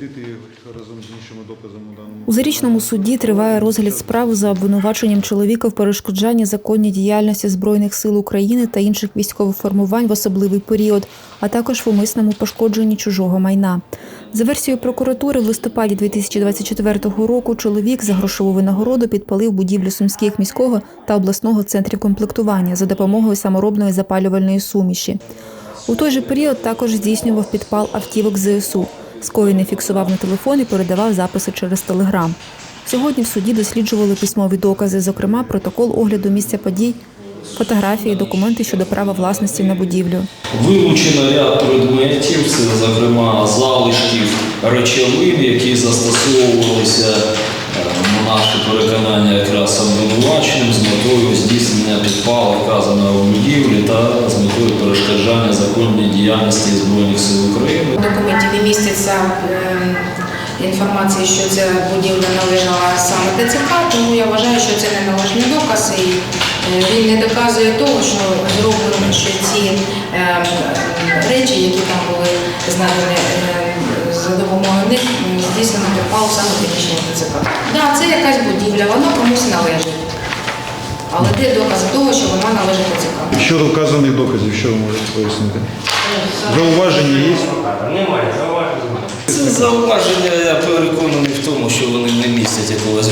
дослідити разом з іншими доказами у даному У зарічному суді триває розгляд справи за обвинуваченням чоловіка в перешкоджанні законній діяльності збройних сил України та інших військових формувань в особливий період, а також в умисному пошкодженні чужого майна. За версією прокуратури, в листопаді 2024 року чоловік за грошову винагороду підпалив будівлю сумських міського та обласного центрів комплектування за допомогою саморобної запалювальної суміші. У той же період також здійснював підпал автівок ЗСУ. Скоєний фіксував на телефон і передавав записи через телеграм. Сьогодні в суді досліджували письмові докази, зокрема протокол огляду місця подій, фотографії, документи щодо права власності на будівлю. Вилучено ряд предметів, зокрема залишків речовин, які застосовувалися наше переконання якраз обвинуваченим з метою здійснення підпалу вказаної будівлі та з метою перешкоджання законній діяльності Збройних сил України. В документі не міститься ем, інформації, що ця будівля належала саме ТЦК, тому я вважаю, що це неналежний доказ і е, він не доказує того, що зроблено, що ці ем, речі, які там були знайдені ем, за допомогою них, здійснено підпал саме приміщення ТЦК. Так, да, це якась будівля, вона комусь належить. Але де докази того, що вона належить ТЦК? Щодо вказаних доказів, що ви можете пояснити? Зауваження є? Немає, зауваження. Це зауваження, я переконаний в тому, що вони не містять якогось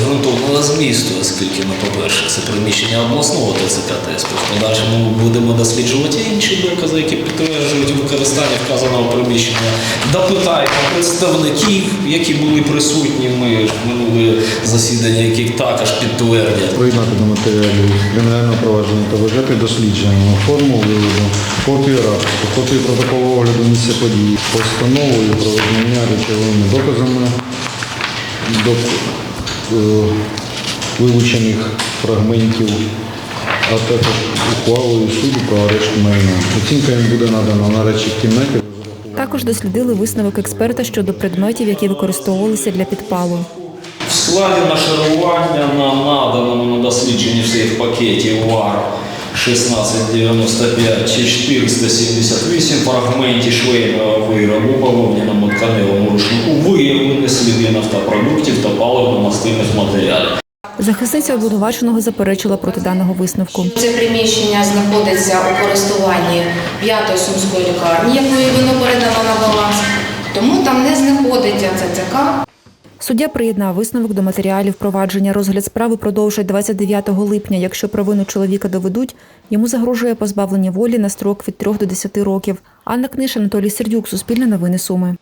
ґрунтовного змісту, оскільки, ну, по-перше, це приміщення обласного ТЦК ТСП. В подальшому ми будемо досліджувати інші докази, які підтверджують використання вказаного приміщення. Допитаємо представників, які були присутні ми в минуле засідання, які також підтвердять. Приєднати до матеріалів кримінального провадження та вважати дослідженням форму виводу, копію рапорту, копію протоколу огляду місця події, постановою про визнання речовими доказами до е, вилучених фрагментів, а також ухвалою суду про арешт майна. Оцінка їм буде надана на речі в кімнаті. Також дослідили висновок експерта щодо предметів, які використовувалися для підпалу. В складі нашарування на наданому на дослідженні в сейф пакеті ВАР 1695 чи 478 фрагменті швейного виробу бавовняному тканевому рушнику виявлені сліди нафтопродуктів та паливно-мастильних матеріалів. Захисниця обвинуваченого заперечила проти даного висновку. Це приміщення знаходиться у користуванні п'ятої сумської лікарні, якої воно передано на баланс. Тому там не знаходиться ЦЦК. Суддя приєднав висновок до матеріалів провадження. Розгляд справи продовжать 29 липня. Якщо провину чоловіка доведуть, йому загрожує позбавлення волі на строк від 3 до 10 років. Анна Книш, Анатолій Сердюк, Суспільне новини Суми.